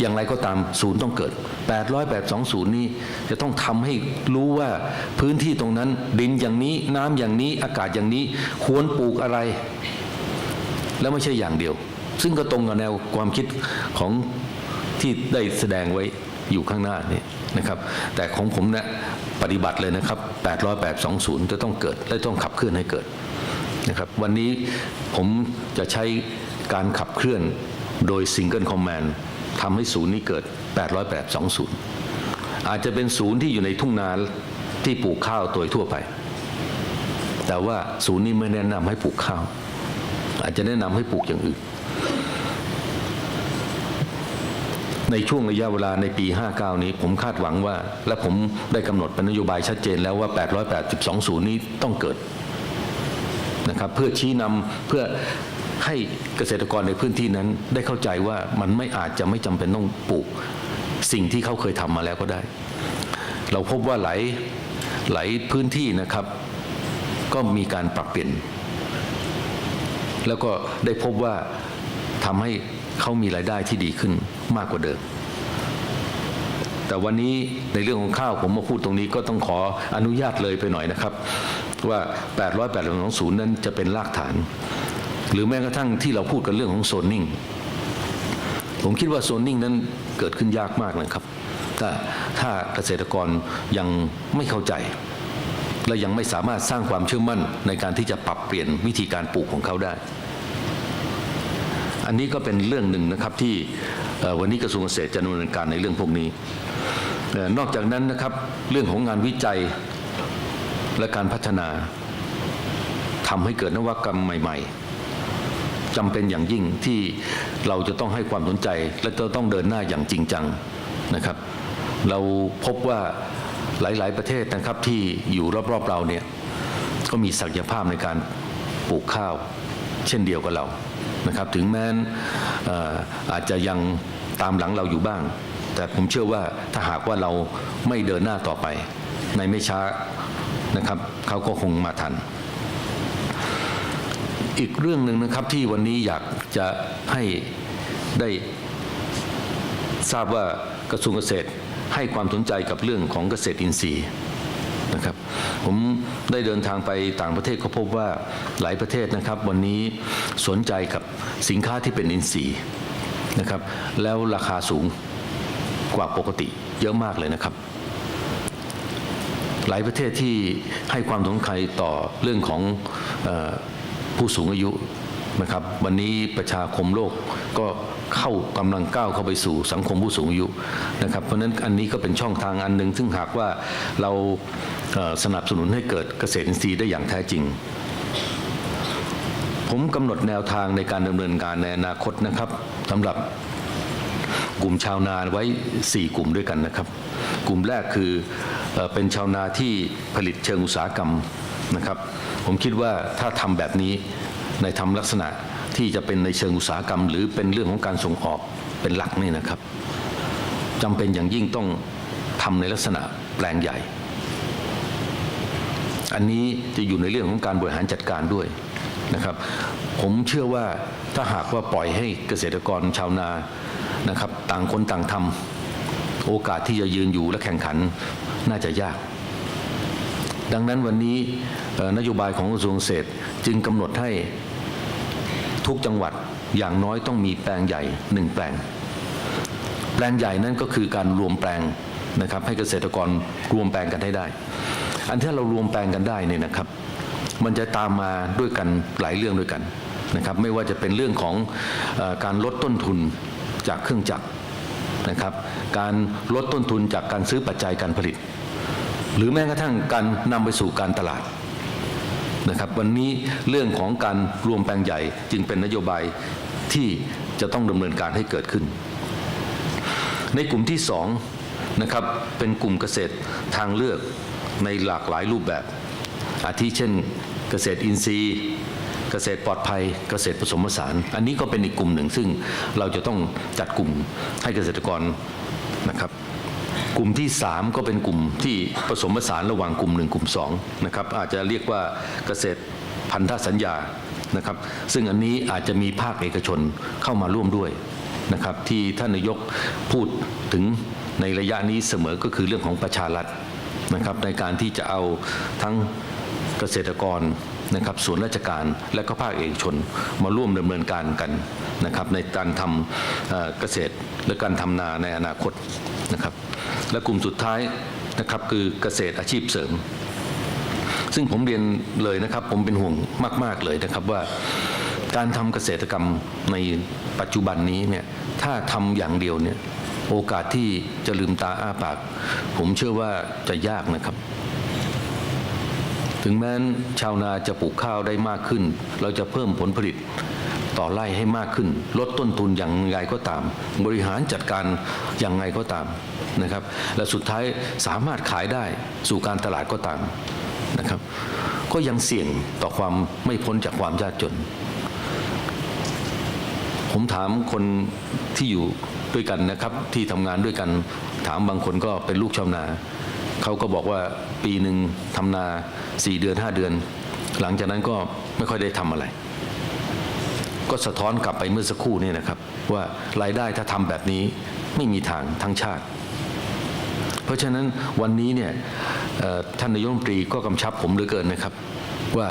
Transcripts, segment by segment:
อย่างไรก็ตามศูนย์ต้องเกิด 80820 นี้จะต้องทำให้รู้ว่าพื้นที่ตรงนั้น ดินอย่างนี้น้ำอย่างนี้อากาศอย่างนี้ควรปลูกอะไร แล้วไม่ใช่อย่างเดียว ซึ่งก็ตรงกับแนวความคิดของที่ได้แสดงไว้อยู่ข้างหน้านี่นะครับ แต่ของผมเนะี่ยปฏิบัติเลยนะครับ 80820 จะต้องเกิด และต้องขับเคลื่อนให้เกิดนะครับวันนี้ผมจะใช้การขับเคลื่อนโดย Single Command ทำให้ศูนย์นี้เกิด800 820 อาจจะเป็นศูนย์ที่อยู่ในทุ่งนาที่ปลูกข้าวโดยทั่วไป แต่ว่าศูนย์นี้ไม่แนะนำให้ปลูกข้าว อาจจะแนะนำให้ปลูกอย่างอื่น ในช่วงระยะเวลาในปี 59 นี้ผมคาดหวังว่า และผมได้กำหนดเป็นนโยบายชัดเจนแล้วว่า 882 ศูนย์นี้ต้องเกิดนะครับเพื่อชี้นำเพื่อ ให้เกษตรกรในพื้นที่นั้นได้เข้าใจว่ามันไม่อาจจะไม่จำเป็นต้องปลูก สิ่งที่เขาเคยทำมาแล้วก็ได้ เราพบว่าหลายหลายพื้นที่นะครับ ก็มีการปรับเปลี่ยน แล้วก็ได้พบว่าทำให้เขามีรายได้ที่ดีขึ้นมากกว่าเดิมแต่วันนี้ในเรื่องของข้าวผมมาพูดตรงนี้ก็ต้องขออนุญาตเลยไปหน่อยนะครับ ว่า800 820 นั้นจะเป็นรากฐาน หรือแม้กระทั่งที่เราพูดกันเรื่องของโซนนิ่งผมคิดว่าโซนนิ่งนั้นเกิดขึ้นยากมากนะครับ ถ้าถ้าเกษตรกรยังไม่เข้าใจ และยังไม่สามารถสร้างความเชื่อมั่นในการที่จะปรับเปลี่ยนวิธีการปลูกของเขาได้ อันนี้ก็เป็นเรื่องหนึ่งนะครับที่วันนี้กระทรวงเกษตรจะดำเนินการในเรื่องพวกนี้ นอกจากนั้นนะครับเรื่องของงานวิจัยและการพัฒนาทำให้เกิดนวัตกรรมใหม่ ๆ จำเป็นอย่างยิ่งที่เราจะต้องให้ความสนใจ และจะต้องเดินหน้าอย่างจริงจังนะครับ เราพบว่าหลาย ๆ ประเทศนะครับที่อยู่รอบ ๆ เราเนี่ยก็มีศักยภาพในการปลูกข้าว เช่นเดียวกับเรานะครับ ถึงแม้นอาจจะยังตามหลังเราอยู่บ้าง แต่ผมเชื่อว่าถ้าหากว่าเราไม่เดินหน้าต่อไป ในไม่ช้านะครับเขาก็คงมาทัน อีกเรื่องหนึ่งนะครับที่วันนี้อยากจะให้ได้ทราบว่ากระทรวงเกษตรให้ความสนใจกับเรื่องของเกษตรอินทรีย์นะครับผมได้เดินทางไปต่างประเทศก็พบว่าหลายประเทศนะครับ วันนี้สนใจกับสินค้าที่เป็นอินทรีย์นะครับ แล้วราคาสูงกว่าปกติเยอะมากเลยนะครับ หลายประเทศที่ให้ความสำคัญต่อเรื่องของอ ผู้สูงอายุนะครับ วันนี้ประชาคมโลกก็เข้ากำลังก้าวเข้าไปสู่สังคมผู้สูงอายุนะครับ เพราะฉะนั้นอันนี้ก็เป็นช่องทางอันหนึ่งซึ่งหากว่าเราสนับสนุนให้เกิดเกษตรอินทรีย์ได้อย่างแท้จริง ผมกำหนดแนวทางในการดำเนินการในอนาคตนะครับสำหรับกลุ่มชาวนาไว้ 4 กลุ่มด้วยกันนะครับ กลุ่มแรกคือเป็นชาวนาที่ผลิตเชิงอุตสาหกรรม นะครับ ผมคิดว่าถ้าทำแบบนี้ในทำลักษณะที่จะเป็นในเชิงอุตสาหกรรม หรือเป็นเรื่องของการส่งออกเป็นหลักนี่นะครับจำเป็นอย่างยิ่งต้องทำในลักษณะแปลงใหญ่ อันนี้จะอยู่ในเรื่องของการบริหารจัดการด้วยนะครับ ผมเชื่อว่าถ้าหากว่าปล่อยให้เกษตรกรชาวนานะครับ ต่างคนต่างทำโอกาสที่จะยืนอยู่และแข่งขันน่าจะยาก ดังนั้นวันนี้นโยบายของกระทรวงเกษตรจึงกำหนดให้ทุกจังหวัดอย่างน้อยต้องมีแปลงใหญ่หนึ่งแปลง แปลงใหญ่นั่นก็คือการรวมแปลงนะครับให้เกษตรกรรวมแปลงกันให้ได้ อันที่เรารวมแปลงกันได้เนี่ยนะครับ มันจะตามมาด้วยกันหลายเรื่องด้วยกันนะครับไม่ว่าจะเป็นเรื่องของอการลดต้นทุนจากเครื่องจักรนะครับ การลดต้นทุนจากการซื้อปัจจัยการผลิต หรือแม้กระทั่งการนำไปสู่การตลาดนะครับวันนี้เรื่องของการรวมแปลงใหญ่จึงเป็นนโยบายที่จะต้องดำเนินการให้เกิดขึ้น ในกลุ่มที่สองนะครับเป็นกลุ่มเกษตรทางเลือกในหลากหลายรูปแบบ อาทิเช่นเกษตรอินทรีย์ เกษตรปลอดภัย เกษตรผสมผสาน อันนี้ก็เป็นอีกกลุ่มหนึ่งซึ่งเราจะต้องจัดกลุ่มให้เกษตรกรนะครับ กลุ่มที่ 3 ก็เป็นกลุ่มที่ผสมผสานระหว่างกลุ่ม 1 กลุ่ม2นะครับอาจจะเรียกว่าเกษตรพันธสัญญานะครับซึ่งอันนี้อาจจะมีภาคเอกชนเข้ามาร่วมด้วยนะครับที่ท่านนายกพูดถึงในระยะนี้เสมอก็คือเรื่องของประชารัฐนะครับในการที่จะเอาทั้งเกษตรกร นะครับส่วนราชการและก็ภาคเอกชนมาร่วมดำเนินการกันนะครับในการทำเอ่อเกษตรและการทำนาในอนาคตนะครับและกลุ่มสุดท้ายนะครับคือเกษตรอาชีพเสริม ซึ่งผมเรียนเลยนะครับผมเป็นห่วงมาก ๆ เลยนะครับว่าการทำเกษตรกรรมในปัจจุบันนี้เนี่ยถ้าทำอย่างเดียวเนี่ยโอกาสที่จะลืมตาอ้าปาก ผมเชื่อว่าจะยากนะครับ ถึงแม้นชาวนาจะปลูกข้าวได้มากขึ้น เราจะเพิ่มผลผลิตต่อไร่ให้มากขึ้น ลดต้นทุนอย่างไรก็ตาม บริหารจัดการอย่างไรก็ตามนะครับ และสุดท้ายสามารถขายได้สู่การตลาดก็ตามนะครับ ก็ยังเสี่ยงต่อความไม่พ้นจากความยากจน ผมถามคนที่อยู่ด้วยกันนะครับที่ทำงานด้วยกัน ถามบางคนก็เป็นลูกชาวนา เขาก็บอกว่าปีหนึ่งทำนาสี่เดือนห้าเดือน หลังจากนั้นก็ไม่ค่อยได้ทำอะไร ก็สะท้อนกลับไปเมื่อสักครู่นี่นะครับ ว่ารายได้ถ้าทำแบบนี้ไม่มีทางทั้งชาติ เพราะฉะนั้นวันนี้เนี่ยท่านนายกรัฐมนตรีก็กำชับผมเหลือเกินนะครับ ว่า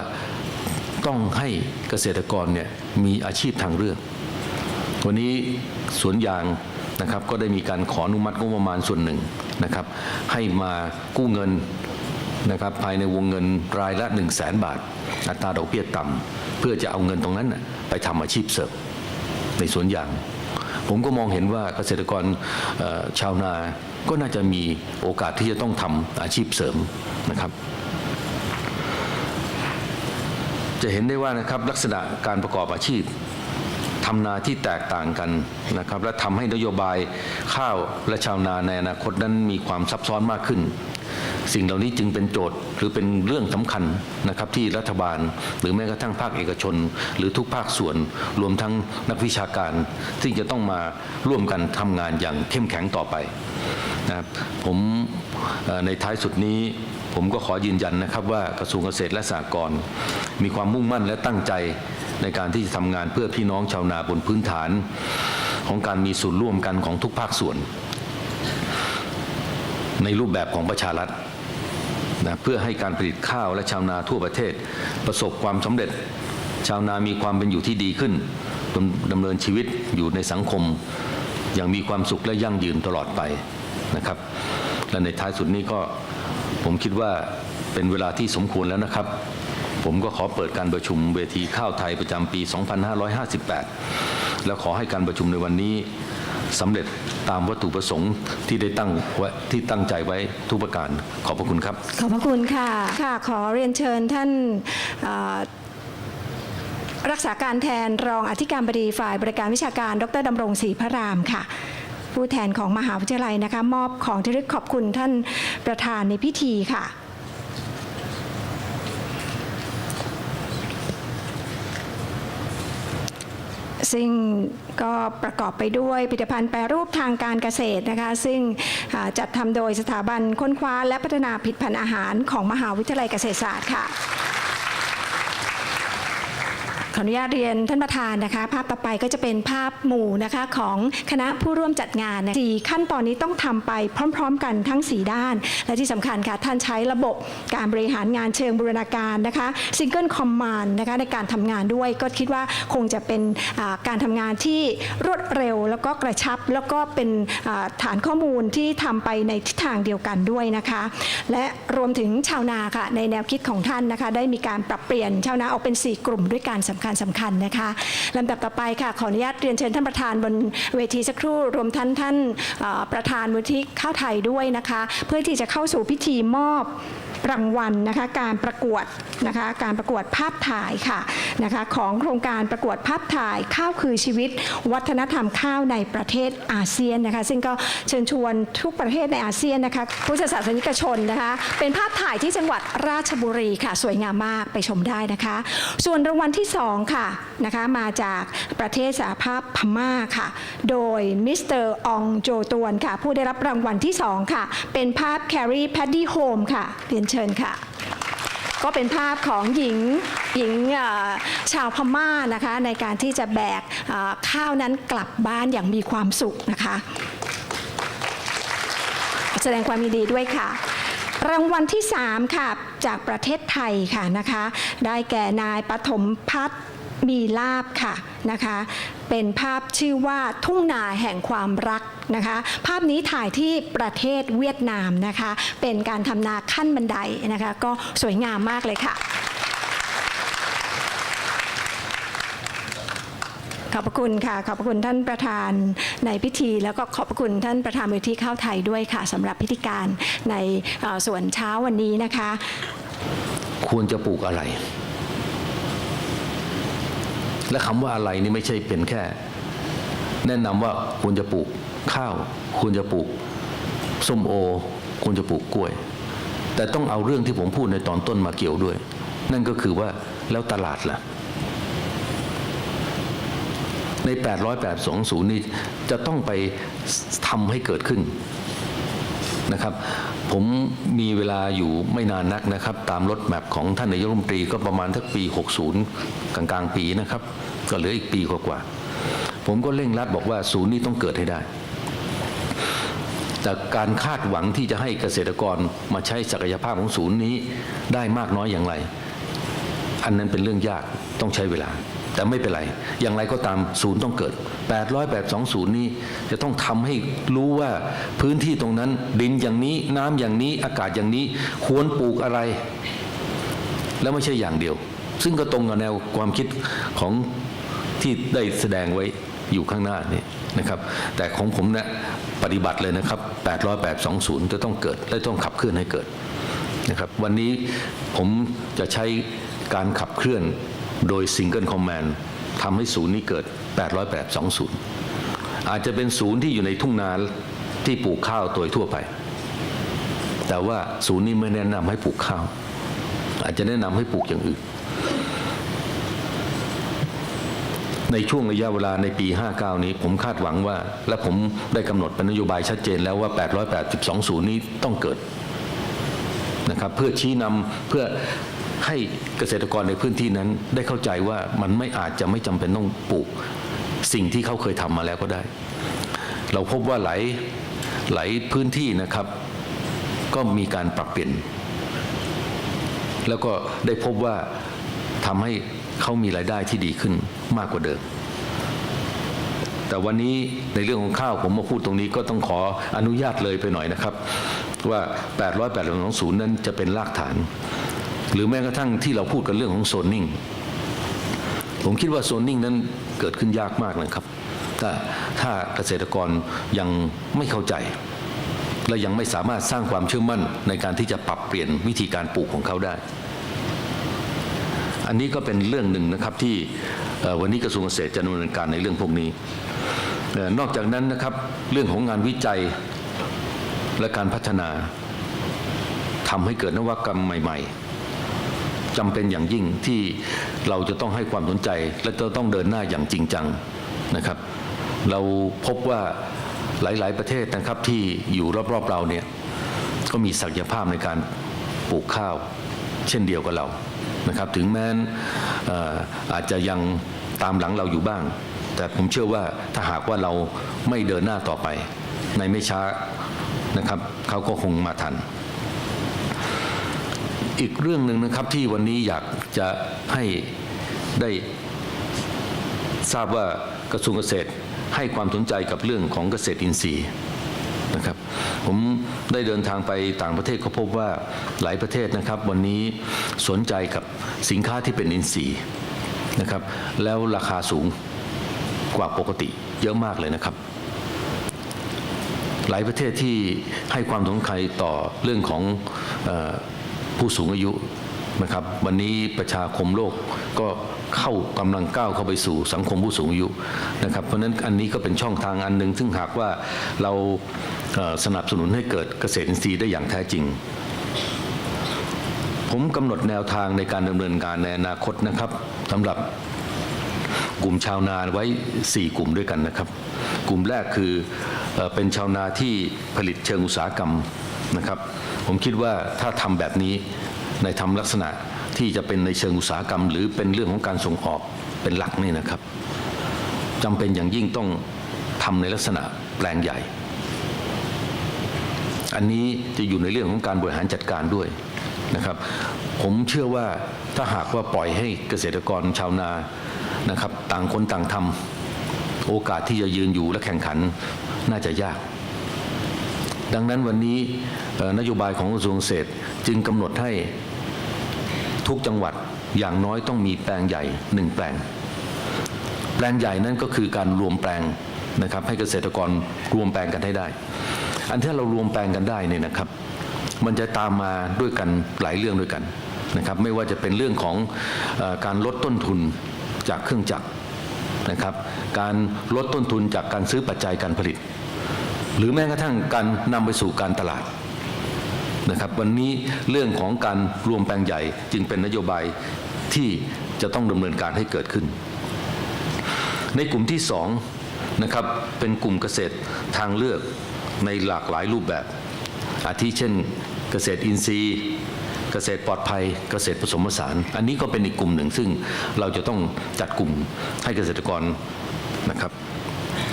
ต้องให้เกษตรกรเนี่ยมีอาชีพทางเลือกวันนี้สวนยาง นะครับก็ได้มีการขออนุมัติงบประมาณส่วนหนึ่งนะครับให้มากู้เงินนะครับภายในวงเงินรายละ 1 0 0 0 0แสนบาท อัตราดอกเบี้ยต่ำเพื่อจะเอาเงินตรงนั้นไปทำอาชีพเสริมในสวนยาง ผมก็มองเห็นว่าเกษตรกรชาวนาก็น่าจะมีโอกาสที่จะต้องทำอาชีพเสริมนะครับ จะเห็นได้ว่านะครับลักษณะการประกอบอาชีพ ทำนาที่แตกต่างกันนะครับ และทำให้นโยบายข้าวและชาวนาในอนาคตนั้นมีความซับซ้อนมากขึ้น สิ่งเหล่านี้จึงเป็นโจทย์หรือเป็นเรื่องสำคัญนะครับที่รัฐบาล หรือแม้กระทั่งภาคเอกชน หรือทุกภาคส่วนรวมทั้งนักวิชาการ ที่จะต้องมาร่วมกันทำงานอย่างเข้มแข็งต่อไปนะครับผมในท้ายสุดนี้ ผมก็ขอยืนยันนะครับว่ากระทรวงเกษตรและสหกรณ์มีความมุ่งมั่นและตั้งใจในการที่จะทำงานเพื่อพี่น้องชาวนาบนพื้นฐาน ของการมีส่วนร่วมกันของทุกภาคส่วน ในรูปแบบของประชารัฐนะเพื่อให้การผลิตข้าวและชาวนาทั่วประเทศ ประสบความสำเร็จ ชาวนามีความเป็นอยู่ที่ดีขึ้นดำดำเนินชีวิตอยู่ในสังคม อย่างมีความสุขและยั่งยืนตลอดไปนะครับและในท้ายสุดนี้ก็ ผมคิดว่าเป็นเวลาที่สมควรแล้วนะครับ ผมก็ขอเปิดการประชุมเวทีข้าวไทยประจำปี 2558 และขอให้การประชุมในวันนี้สำเร็จตามวัตถุประสงค์ที่ได้ตั้งไว้ที่ตั้งใจไว้ทุกประการ ขอบพระคุณครับ ขอบพระคุณค่ะค่ะ ขอเรียนเชิญท่านรักษาการแทนรองอธิการบดีฝ่ายบริการวิชาการ ดรดำรงศรีพระรามค่ะ ผู้แทนของมหาวิทยาลัยนะคะ มอบของที่ระลึกขอบคุณท่านประธานในพิธีค่ะซึ่งก็ประกอบไปด้วยผลิตภัณฑ์แปรรูปทางการเกษตรนะคะ ซึ่งจัดทำโดยสถาบันค้นคว้าและพัฒนาผลิตภัณฑ์อาหารของมหาวิทยาลัยเกษตรศาสตร์ค่ะ ขออนุญาตเรียนท่านประธานนะคะ ภาพต่อไปก็จะเป็นภาพหมู่นะคะของคณะผู้ร่วมจัดงานสี่ขั้นตอนนี้ต้องทำไปพร้อม ๆ กันทั้ง 4 ด้าน และที่สำคัญค่ะท่านใช้ระบบการบริหารงานเชิงบูรณาการนะคะซิงเกิลคอมมานนะคะในการทำงานด้วยก็คิดว่าคงจะเป็นการทำงานที่รวดเร็ว แล้วก็กระชับแล้วก็เป็นฐานข้อมูลที่ทำไปในทิศทางเดียวกันด้วยนะคะ และรวมถึงชาวนาค่ะในแนวคิดของท่านนะคะได้มีการปรับเปลี่ยนชาวนาออกเป็น 4 กลุ่มด้วยการสำคัญสำคัญนะคะลำดับต่อไปค่ะขออนุญาตเรียนเชิญท่านประธานบนเวทีสักครู่รวมท่านท่านประธานมูลที่ข้าวไทยด้วยนะคะ เพื่อที่จะเข้าสู่พิธีมอบ รางวัลนะคะการประกวดนะคะการประกวดภาพถ่ายค่ะนะคะของโครงการประกวดภาพถ่ายข้าวคือชีวิต วัฒนธรรมข้าวในประเทศอาเซียนนะคะซึ่งก็เชิญชวนทุกประเทศในอาเซียนนะคะพุทธศาสนิกชนนะคะเป็นภาพถ่ายที่จังหวัดราชบุรีค่ะ สวยงามมากไปชมได้นะคะ ส่วนรางวัลที่ 2 ค่ะนะคะมาจากประเทศสหภาพพม่าค่ะ โดยมิสเตอร์อองโจตวนค่ะ ผู้ได้รับรางวัลที่ 2 ค่ะ เป็นภาพ Carry Paddy Home ค่ะเรียนเชิญค่ะ ก็เป็นภาพของหญิงหญิงชาวพม่านะคะ ในการที่จะแบกข้าวนั้นกลับบ้านอย่างมีความสุขนะคะ แสดงความยินดีด้วยค่ะรางวัลที่ 3 ค่ะ จากประเทศไทยค่ะนะคะ ได้แก่นายปฐมพัฒน์ มีลาบค่ะนะคะ เป็นภาพชื่อว่าทุ่งนาแห่งความรักนะคะ ภาพนี้ถ่ายที่ประเทศเวียดนามนะคะ เป็นการทำนาขั้นบันไดนะคะ ก็สวยงามมากเลยค่ะ ขอบพระคุณค่ะ ขอบพระคุณท่านประธานในพิธี แล้วก็ขอบพระคุณท่านประธานมูลที่ข้าวไทยด้วยค่ะสำหรับพิธีการในส่วนเช้าวันนี้นะคะ ควรจะปลูกอะไร และคำว่าอะไรนี่ไม่ใช่เป็นแค่ แนะนำว่าควรจะปลูกข้าว ควรจะปลูกส้มโอ ควรจะปลูกกล้วย แต่ต้องเอาเรื่องที่ผมพูดในตอนต้นมาเกี่ยวด้วย นั่นก็คือว่าแล้วตลาดล่ะ ใน 882นี่จะต้องไปทำให้เกิดขึ้น นะครับ ผมมีเวลาอยู่ไม่นานนักนะครับ ตามรถแมพของท่านนายกรัฐมนตรีก็ประมาณทักปี 60 กลางกลางๆปีนะครับ ก็เหลืออีกปีกว่าๆผมก็เร่งรัดบอกว่าศูนย์นี้ต้องเกิดให้ได้แต่การคาดหวังที่จะให้เกษตรกรมาใช้ศักยภาพของศูนย์นี้ได้มากน้อยอย่างไร อันนั้นเป็นเรื่องยากต้องใช้เวลา แต่ไม่เป็นไร อย่างไรก็ตามศูนย์ต้องเกิด 80820 นี้จะต้องทำให้รู้ว่าพื้นที่ตรงนั้น ดินอย่างนี้น้ำอย่างนี้อากาศอย่างนี้ควรปลูกอะไร แล้วไม่ใช่อย่างเดียว ซึ่งก็ตรงกับแนวความคิดของที่ได้แสดงไว้อยู่ข้างหน้านี่นะครับ แต่ของผมเนี่ยปฏิบัติเลยนะครับ 80820 จะต้องเกิด และต้องขับเคลื่อนให้เกิดนะครับ วันนี้ผมจะใช้การขับเคลื่อน โดย Single Command ทำให้ศูนย์นี้เกิด880อาจจะเป็นศูนย์ที่อยู่ในทุ่งนาที่ปลูกข้าวโดยทั่วไป แต่ว่าศูนย์นี้ไม่แนะนำให้ปลูกข้าว อาจจะแนะนำให้ปลูกอย่างอื่น ในช่วงระยะเวลาในปี 59 นี้ผมคาดหวังว่า และผมได้กำหนดเป็นนโยบายชัดเจนแล้วว่า 882 ศูนย์นี้ต้องเกิดนะครับเพื่อชี้นำเพื่อ ให้เกษตรกรในพื้นที่นั้นได้เข้าใจว่ามันไม่อาจจะไม่จำเป็นต้องปลูกสิ่งที่เขาเคยทำมาแล้วก็ได้ เราพบว่าหลายหลายพื้นที่นะครับ ก็มีการปรับเปลี่ยน แล้วก็ได้พบว่าทำให้เขามีรายได้ที่ดีขึ้นมากกว่าเดิม แต่วันนี้ในเรื่องของข้าวผมมาพูดตรงนี้ก็ต้องขออนุญาตเลยไปหน่อยนะครับ ว่า808-20นั้นจะเป็นรากฐาน หรือแม้กระทั่งที่เราพูดกันเรื่องของโซนนิ่งผมคิดว่าโซนนิ่งนั้นเกิดขึ้นยากมากนะครับ ถ้าถ้าเกษตรกรยังไม่เข้าใจ และยังไม่สามารถสร้างความเชื่อมั่นในการที่จะปรับเปลี่ยนวิธีการปลูกของเขาได้ อันนี้ก็เป็นเรื่องหนึ่งนะครับที่วันนี้กระทรวงเกษตรจะดำเนินการในเรื่องพวกนี้ นอกจากนั้นนะครับเรื่องของงานวิจัยและการพัฒนาทำให้เกิดนวัตกรรมใหม่ ๆ จำเป็นอย่างยิ่งที่เราจะต้องให้ความสนใจ และจะต้องเดินหน้าอย่างจริงจังนะครับ เราพบว่าหลาย ๆ ประเทศนะครับที่อยู่รอบ ๆ เราเนี่ยก็มีศักยภาพในการปลูกข้าว เช่นเดียวกับเรานะครับถึงแม้นอาจจะยังตามหลังเราอยู่บ้าง แต่ผมเชื่อว่าถ้าหากว่าเราไม่เดินหน้าต่อไป ในไม่ช้านะครับเขาก็คงมาทัน อีกเรื่องหนึ่งนะครับที่วันนี้อยากจะให้ได้ทราบว่ากระทรวงเกษตรให้ความสนใจกับเรื่องของเกษตรอินทรีย์นะครับ ผมได้เดินทางไปต่างประเทศก็พบว่าหลายประเทศนะครับ วันนี้สนใจกับสินค้าที่เป็นอินทรีย์นะครับ แล้วราคาสูงกว่าปกติเยอะมากเลยนะครับ หลายประเทศที่ให้ความสำคัญต่อเรื่องของอ ผู้สูงอายุนะครับ วันนี้ประชาคมโลกก็เข้ากำลังก้าวเข้าไปสู่สังคมผู้สูงอายุนะครับ เพราะฉะนั้นอันนี้ก็เป็นช่องทางอันหนึ่งซึ่งหากว่าเราสนับสนุนให้เกิดเกษตรอินทรีย์ได้อย่างแท้จริง ผมกำหนดแนวทางในการดำเนินการในอนาคตนะครับสำหรับกลุ่มชาวนาไว้ 4 กลุ่มด้วยกันนะครับ กลุ่มแรกคือเป็นชาวนาที่ผลิตเชิงอุตสาหกรรม นะครับ ผมคิดว่าถ้าทำแบบนี้ในทำลักษณะที่จะเป็นในเชิงอุตสาหกรรม หรือเป็นเรื่องของการส่งออกเป็นหลักนี่นะครับจำเป็นอย่างยิ่งต้องทำในลักษณะแปลงใหญ่ อันนี้จะอยู่ในเรื่องของการบริหารจัดการด้วยนะครับ ผมเชื่อว่าถ้าหากว่าปล่อยให้เกษตรกรชาวนานะครับ ต่างคนต่างทำโอกาสที่จะยืนอยู่และแข่งขันน่าจะยาก ดังนั้นวันนี้นโยบายของกระทรวงเกษตรจึงกำหนดให้ทุกจังหวัดอย่างน้อยต้องมีแปลงใหญ่หนึ่งแปลง แปลงใหญ่นั่นก็คือการรวมแปลงนะครับให้เกษตรกรรวมแปลงกันให้ได้ อันที่เรารวมแปลงกันได้เนี่ยนะครับ มันจะตามมาด้วยกันหลายเรื่องด้วยกันนะครับไม่ว่าจะเป็นเรื่องของอการลดต้นทุนจากเครื่องจักรนะครับ การลดต้นทุนจากการซื้อปัจจัยการผลิต หรือแม้กระทั่งการนำไปสู่การตลาดนะครับวันนี้เรื่องของการรวมแปลงใหญ่จึงเป็นนโยบายที่จะต้องดำเนินการให้เกิดขึ้น ในกลุ่มที่สองนะครับเป็นกลุ่มเกษตรทางเลือกในหลากหลายรูปแบบ อาทิเช่นเกษตรอินทรีย์ เกษตรปลอดภัย เกษตรผสมผสาน อันนี้ก็เป็นอีกกลุ่มหนึ่งซึ่งเราจะต้องจัดกลุ่มให้เกษตรกรนะครับ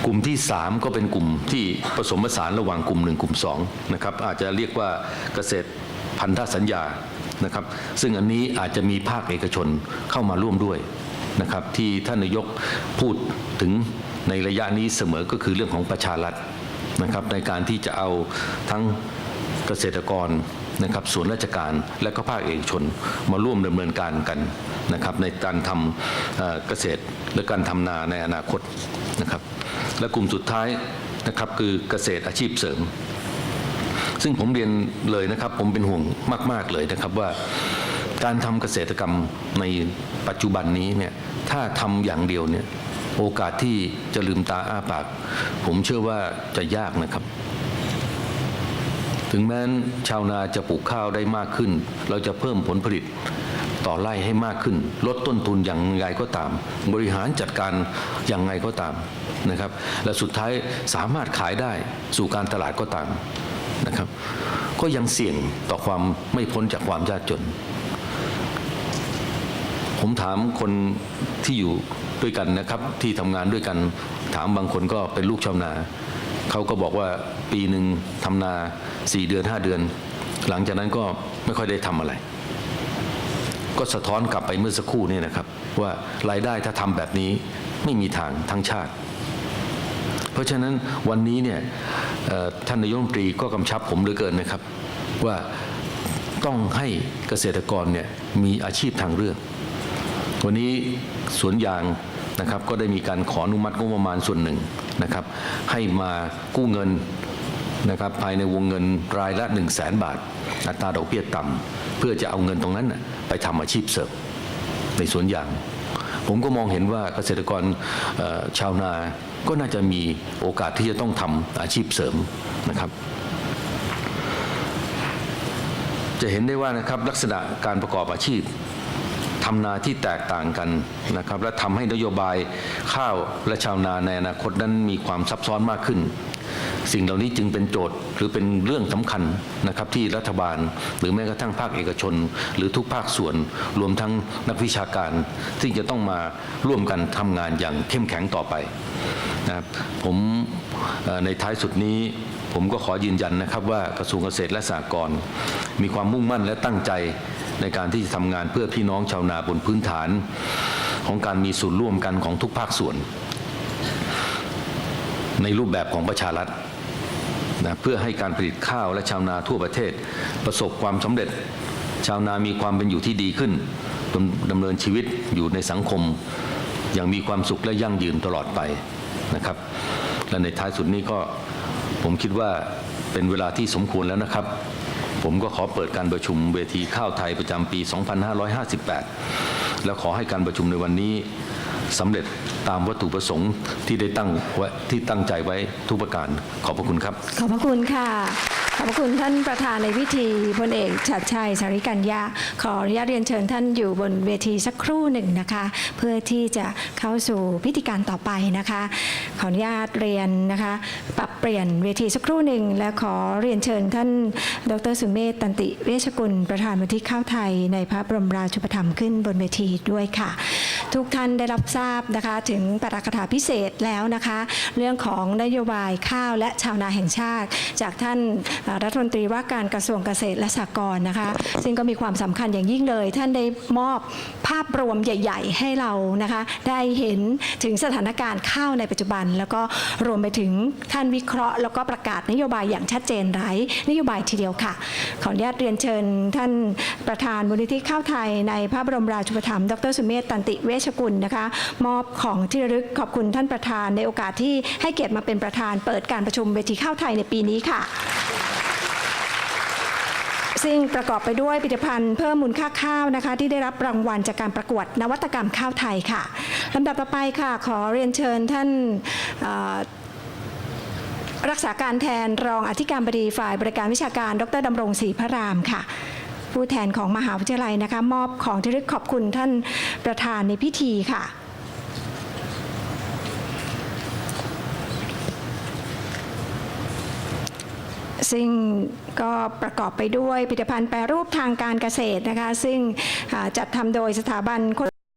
กลุ่มที่ 3 ก็เป็นกลุ่มที่ผสมผสานระหว่างกลุ่ม 1 กลุ่ม2นะครับอาจจะเรียกว่าเกษตรพันธสัญญานะครับซึ่งอันนี้อาจจะมีภาคเอกชนเข้ามาร่วมด้วยนะครับที่ท่านนายกพูดถึงในระยะนี้เสมอก็คือเรื่องของประชารัฐนะครับในการที่จะเอาทั้งเกษตรกรนะครับส่วนราชการและก็ภาคเอกชนมาร่วมดำเนินการกันนะครับในการทำเกษตรและการทำนาในอนาคตนะครับ และกลุ่มสุดท้ายนะครับคือเกษตรอาชีพเสริม ซึ่งผมเรียนเลยนะครับ ผมเป็นห่วงมาก ๆ เลยนะครับว่าการทำเกษตรกรรมในปัจจุบันนี้เนี่ยถ้าทำอย่างเดียวเนี่ยโอกาสที่จะลืมตาอ้าปาก ผมเชื่อว่าจะยากนะครับ ถึงแม้นชาวนาจะปลูกข้าวได้มากขึ้น เราจะเพิ่มผลผลิต ต่อไร่ให้มากขึ้น ลดต้นทุนอย่างไรก็ตาม บริหารจัดการอย่างไรก็ตามนะครับ และสุดท้ายสามารถขายได้สู่การตลาดก็ตามนะครับ ก็ยังเสี่ยงต่อความไม่พ้นจากความยากจน ผมถามคนที่อยู่ด้วยกันนะครับ ที่ทำงานด้วยกัน ถามบางคนก็เป็นลูกชาวนาเขาก็บอกว่าปีหนึ่งทำนาสี่เดือนห้าเดือน หลังจากนั้นก็ไม่ค่อยได้ทำอะไร ก็สะท้อนกลับไปเมื่อสักครู่นี่นะครับ ว่ารายได้ถ้าทำแบบนี้ไม่มีทางทั้งชาติ เพราะฉะนั้นวันนี้เนี่ยท่านนายกรัฐมนตรีก็กำชับผมเหลือเกินนะครับ ว่าต้องให้เกษตรกรเนี่ยมีอาชีพทางเลือกวันนี้สวนยางนะครับก็ได้มีการขออนุมัติงบประมาณส่วนหนึ่งนะครับให้มากู้เงินนะครับภายในวงเงินรายละ 1 0 0 0 0แสนบาท อัตราดอกเบี้ยต่ำเพื่อจะเอาเงินตรงนั้นนะ ไปทำอาชีพเสริมในสวนยาง ผมก็มองเห็นว่าเกษตรกรชาวนาก็น่าจะมีโอกาสที่จะต้องทำอาชีพเสริมนะครับ จะเห็นได้ว่านะครับลักษณะการประกอบอาชีพทำนาที่แตกต่างกันนะครับ และทำให้นโยบายข้าวและชาวนาในอนาคตนั้นมีความซับซ้อนมากขึ้น สิ่งเหล่านี้จึงเป็นโจทย์หรือเป็นเรื่องสำคัญนะครับที่รัฐบาล หรือแม้กระทั่งภาคเอกชน หรือทุกภาคส่วนรวมทั้งนักวิชาการ ที่จะต้องมาร่วมกันทำงานอย่างเข้มแข็งต่อไปนะครับผมในท้ายสุดนี้ผมก็ขอยืนยันนะครับว่ากระทรวงเกษตรและสหกรณ์มีความมุ่งมั่นและตั้งใจในการที่จะทำงานเพื่อพี่น้องชาวนาบนพื้นฐาน ของการมีส่วนร่วมกันของทุกภาคส่วน ในรูปแบบของประชารัฐนะเพื่อให้การผลิตข้าวและชาวนาทั่วประเทศ ประสบความสำเร็จ ชาวนามีความเป็นอยู่ที่ดีขึ้นดำดำเนินชีวิตอยู่ในสังคม อย่างมีความสุขและยั่งยืนตลอดไปนะครับ และในท้ายสุดนี้ก็ผมคิดว่าเป็นเวลาที่สมควรแล้วนะครับ ผมก็ขอเปิดการประชุมเวทีข้าวไทยประจำปี 2558 และขอให้การประชุมในวันนี้ สำเร็จตามวัตถุประสงค์ที่ได้ตั้งไว้ที่ตั้งใจไว้ทุกประการขอบพระคุณครับ ขอบพระคุณค่ะ พระคุณท่านประธานในพิธีพลเอกชัดชัยสาริกัญญาขออนุญาตเรียนเชิญท่านอยู่บนเวทีสักครู่หนึ่งนะคะ เพื่อที่จะเข้าสู่พิธีการต่อไปนะคะ ขออนุญาตเรียนนะคะ ปรับเปลี่ยนเวทีสักครู่หนึ่งและขอเรียนเชิญท่าน ดรสุเมธตันติเวชกุล ประธานมูลที่ข้าวไทย ในพระบรมราชูปถัมภ์ขึ้นบนเวทีด้วยค่ะ ทุกท่านได้รับทราบนะคะถึงปาฐกถาพิเศษแล้วนะคะ เรื่องของนโยบายข้าวและชาวนาแห่งชาติ จากท่านรัฐมนตรีว่าการกระทรวงเกษตรและสหกรณ์นะคะ ซึ่งก็มีความสำคัญอย่างยิ่งเลย ท่านได้มอบภาพรวมใหญ่ ๆ ให้เรานะคะ ได้เห็นถึงสถานการณ์ข้าวในปัจจุบัน แล้วก็รวมไปถึงท่านวิเคราะห์ แล้วก็ประกาศนโยบายอย่างชัดเจนหลายนโยบายทีเดียวค่ะ ขออนุญาตเรียนเชิญ ท่านประธานมูลนิธิข้าวไทย ในพระบรมราชูปถัมภ์ดรสุเมธตันติเวชกุลนะคะ มอบของที่ระลึกขอบคุณท่านประธานในโอกาสที่ให้เกียรติมาเป็นประธานเปิดการประชุมเวทีข้าวไทยในปีนี้ค่ะ ซึ่งประกอบไปด้วยผลิตภัณฑ์เพิ่มมูลค่าข้าวนะคะ ที่ได้รับรางวัลจากการประกวดนวัตกรรมข้าวไทยค่ะลำดับต่อไปค่ะ ขอเรียนเชิญท่านรักษาการแทนรองอธิการบดีฝ่ายบริการวิชาการ ดรดำรงศรีพระรามค่ะ ผู้แทนของมหาวิทยาลัยนะคะ มอบของที่ระลึกขอบคุณท่านประธานในพิธีค่ะ ซึ่งก็ประกอบไปด้วยผลิตภัณฑ์แปรรูปทางการเกษตรนะคะ ซึ่งจัดทำโดยสถาบัน